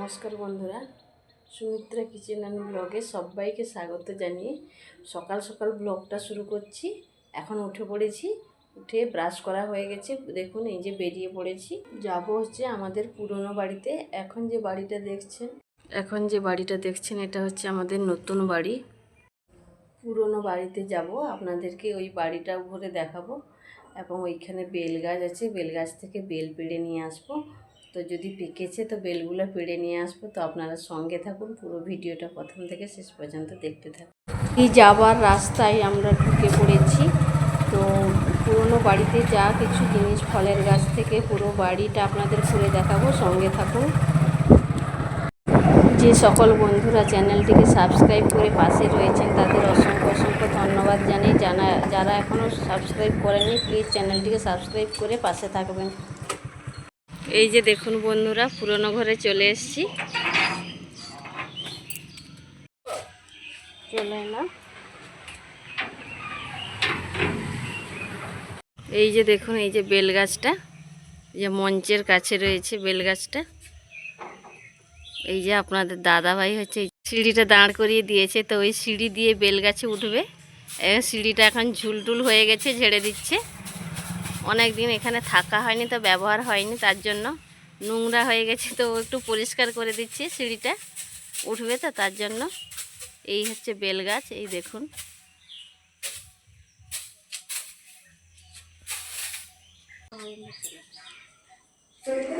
নমস্কার বন্ধুরা, Sumitra kitchen and ব্লগে সবাইকে স্বাগত জানিয়ে সকাল সকাল ব্লগটা শুরু করছি। এখন উঠে পড়েছি, উঠে ব্রাশ করা হয়ে গেছে। দেখুন, এই যে বেরিয়ে পড়েছি। যাব হচ্ছে আমাদের পুরনো বাড়িতে। এখন যে বাড়িটা দেখছেন, এখন যে বাড়িটা দেখছেন, এটা হচ্ছে আমাদের নতুন বাড়ি। পুরনো বাড়িতে যাব, আপনাদেরকে ওই বাড়িটা ঘুরে দেখাবো। এবং ওইখানে বেল গাছ আছে, বেল গাছ থেকে বেল পেড়ে নিয়ে আসব। তো যদি পেকেছে তো বেলগুলো পেড়ে নিয়ে আসব। তো আপনারা সঙ্গে থাকুন, পুরো ভিডিওটা প্রথম থেকে শেষ পর্যন্ত দেখতে থাকুন। এই যাবার রাস্তায় আমরা ঢুকে পড়েছি। তো পুরনো বাড়িতে যা কিছু জিনিস ফলের গাছ থেকে পুরো বাড়িটা আপনাদের ঘুরে দেখাবো, সঙ্গে থাকুন। যে সকল বন্ধুরা চ্যানেলটিকে সাবস্ক্রাইব করে পাশে রয়েছেন, তাদের অসংখ্য অসংখ্য ধন্যবাদ জানাই। জানা যারা এখনও সাবস্ক্রাইব করেনি প্লিজ চ্যানেলটিকে সাবস্ক্রাইব করে পাশে থাকবেন। এই যে দেখুন বন্ধুরা, পুরনো ঘরে চলে এসেছি। চলে এলাম। এই যে দেখুন, এই যে বেল গাছটা যে মঞ্চের কাছে রয়েছে বেল গাছটা এই যে আপনাদের দাদা ভাই হচ্ছে সিঁড়িটা দাঁড় করিয়ে দিয়েছে, তো ওই সিঁড়ি দিয়ে বেল গাছে উঠবে সিঁড়িটা এখন ঝুলটুল হয়ে গেছে, ঝেড়ে দিচ্ছে। অনেক দিন এখানে থাকা হয়নি, তো ব্যবহার হয়নি, তার জন্য নোংরা হয়ে গেছে। তো একটু পরিষ্কার করে দিচ্ছি সিঁড়িটা। উঠবে তো, তার জন্য। এই হচ্ছে বেল গাছ, এই দেখুন।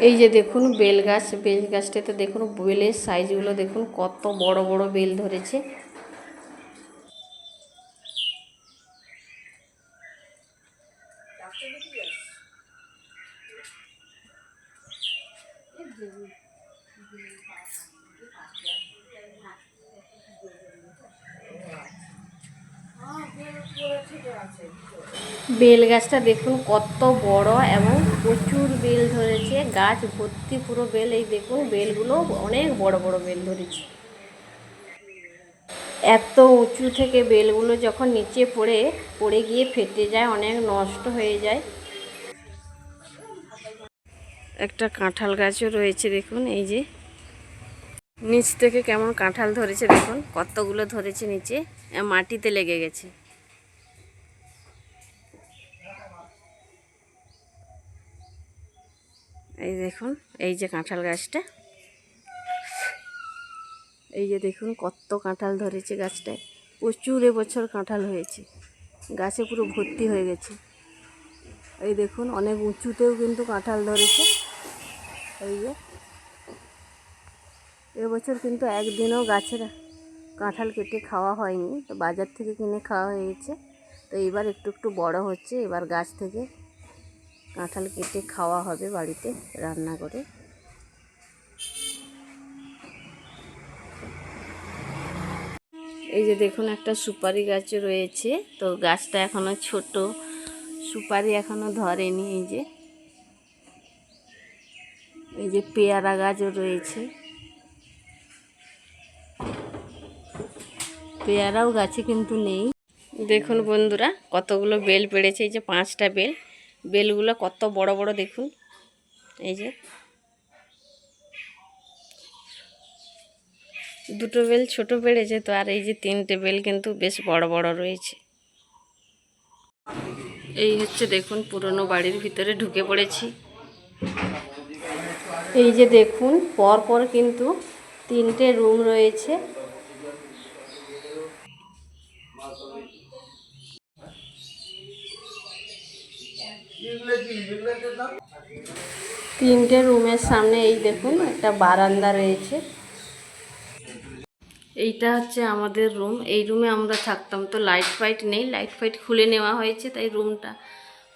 এই যে দেখুন বেল গাছ, বেল গাছটাতে দেখুন, বেলের সাইজগুলো দেখুন, কত বড় বড় বেল ধরেছে। বেল গাছটা দেখুন কত বড় এবং প্রচুর বেল ধরেছে, গাছ ভর্তি পুরো বেল, এই দেখুন বেলগুলো অনেক বড় বড় বেল ধরেছে। এত উঁচু থেকে বেলগুলো যখন নিচে পড়ে পড়ে গিয়ে ফেটে যায়, অনেক নষ্ট হয়ে যায়। একটা কাঁঠাল গাছও রয়েছে দেখুন, এই যে। নিচ থেকে কেমন কাঁঠাল ধরেছে দেখুন, কতগুলো ধরেছে নিচে মাটিতে লেগে গেছে। এই দেখুন, এই যে কাঁঠাল গাছটা। এই যে দেখুন, কত কাঁঠাল ধরেছে গাছটায়। প্রচুর এবছর কাঁঠাল হয়েছে। গাছে পুরো ভর্তি হয়ে গেছে। এই দেখুন, অনেক উঁচুতেও কিন্তু কাঁঠাল ধরেছে। এই যে এবছর কিন্তু একদিনও গাছের কাঁঠাল কেটে খাওয়া হয়নি। তো বাজার থেকে কিনে খাওয়া হয়েছে। তো এবার একটু একটু বড় হচ্ছে। এবার গাছ থেকে কাঁঠাল কেটে খাওয়া হবে বাড়িতে রান্না করে। এই যে দেখুন, একটা সুপারি গাছ রয়েছে। তো গাছটা এখনও ছোট। সুপারি এখনও ধরেনি এই যে। এই যে পেয়ারা গাছও রয়েছে। পেয়ারাও গাছে কিন্তু নেই। দেখুন বন্ধুরা কতগুলো বেল পেড়েছে এই যে পাঁচটা বেল। বেলগুলো কত বড় বড় দেখুন। এই যে। দুটো বেল ছোট পেড়েছে তো আর এই যে তিনটে বেল কিন্তু বেশ বড় বড় রয়েছে। এই হচ্ছে দেখুন পুরনো বাড়ির ভিতরে ঢুকে পড়েছি। এই যে দেখুন পর পর কিন্তু তিনটে রুম রয়েছে। তিনটে রুমের সামনে এই দেখুন, একটা বারান্দা রয়েছে। এইটা হচ্ছে আমাদের রুম। এই রুমে আমরা থাকতাম তো, লাইট ফাইট নেই। লাইট ফাইট খুলে নেওয়া হয়েছে, তাই রুমটা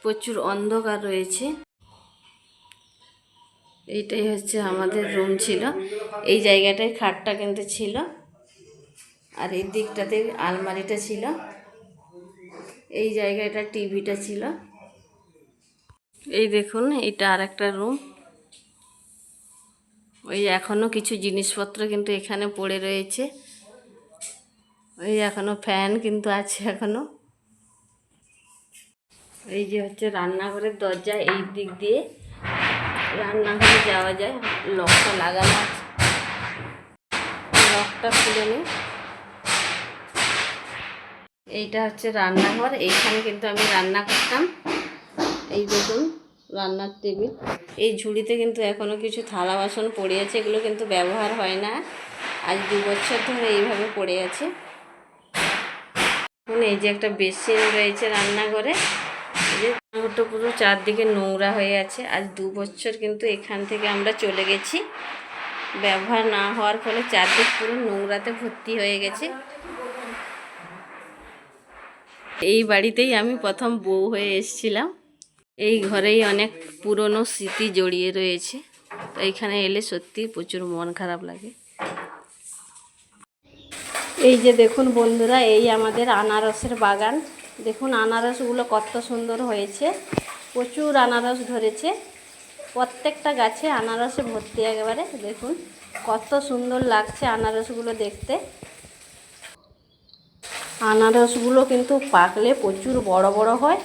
প্রচুর অন্ধকার রয়েছে। এইটাই হচ্ছে আমাদের রুম ছিল। এই জায়গাটায় খাটটা কিন্তু ছিল। আর এই দিকটাতে আলমারিটা ছিল। এই জায়গাটা টিভিটা ছিল। এই দেখুন, এটা আর একটা রুম ওই এখনও কিছু জিনিসপত্র কিন্তু এখানে পড়ে রয়েছে। ওই এখনও ফ্যান কিন্তু আছে এখনও। এই যে হচ্ছে রান্নাঘরের দরজা এই দিক দিয়ে। রান্নাঘরে যাওয়া যায় লকটা লাগানো আছে। ব্লগটা খুলে নিই। এইটা হচ্ছে রান্নাঘর, এইখানে কিন্তু আমি রান্না করতাম। এই দেখুন। রান্নার টেবিল। এই ঝুড়িতে কিন্তু এখনও কিছু থালা বাসন পড়ে আছে, এগুলো কিন্তু ব্যবহার হয় না। আজ দু বছর ধরে এইভাবে পড়ে আছে। এখন এই যে একটা বেসিন রয়েছে রান্নাঘরে যে পুরো চারদিকে নোংরা হয়ে আছে। আজ দু বছর কিন্তু এখান থেকে আমরা চলে গেছি। ব্যবহার না হওয়ার ফলে চারদিক পুরো নোংরাতে ভর্তি হয়ে গেছে। এই বাড়িতেই আমি প্রথম বউ হয়ে এসেছিলাম। এই ঘরেই অনেক পুরনো স্মৃতি জড়িয়ে রয়েছে। তো এইখানে এলে সত্যি প্রচুর মন খারাপ লাগে। এই যে দেখুন বন্ধুরা, এই আমাদের আনারসের বাগান। দেখুন আনারসগুলো কত সুন্দর হয়েছে। প্রচুর আনারস ধরেছে। প্রত্যেকটা গাছে আনারসে ভর্তি একেবারে। দেখুন কত সুন্দর লাগছে আনারসগুলো দেখতে। আনারসগুলো কিন্তু পাকলে প্রচুর বড় বড় হয়।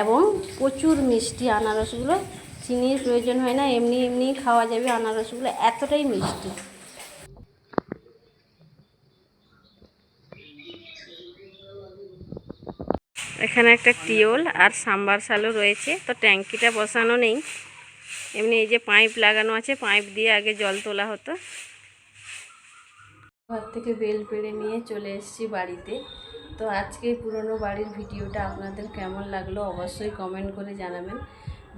এবং প্রচুর মিষ্টি আনারসগুলো, চিনির প্রয়োজন হয় না, এমনি এমনি খাওয়া যাবে আনারসগুলো, এতটাই মিষ্টি। এখানে একটা টিওল আর সাম্বার সাম্বারসালও রয়েছে, তো ট্যাঙ্কিটা বসানো নেই। এমনি এই যে পাইপ লাগানো আছে, পাইপ দিয়ে আগে জল তোলা হতো। ঘর থেকে বেল পেড়ে নিয়ে চলে এসেছি বাড়িতে। তো আজকে পুরনো বাড়ির ভিডিওটা আপনাদের কেমন লাগল অবশ্যই কমেন্ট করে জানাবেন।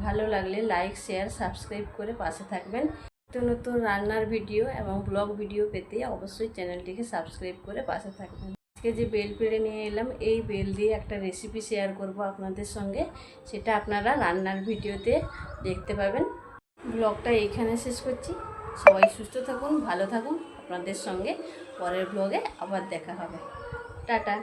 ভালো লাগলে লাইক শেয়ার সাবস্ক্রাইব করে পাশে থাকবেন। নতুন নতুন রান্নার ভিডিও এবং ব্লগ ভিডিও পেতে অবশ্যই চ্যানেলটিকে সাবস্ক্রাইব করে পাশে থাকবেন। আজকে যে বেল পেড়ে নিয়ে এলাম, এই বেল দিয়ে একটা রেসিপি শেয়ার করব আপনাদের সঙ্গে। সেটা আপনারা রান্নার ভিডিওতে দেখতে পাবেন। ব্লগটা এইখানে শেষ করছি। সবাই সুস্থ থাকুন, ভালো থাকুন। আপনাদের সঙ্গে পরের ব্লগে আবার দেখা হবে। टाटा।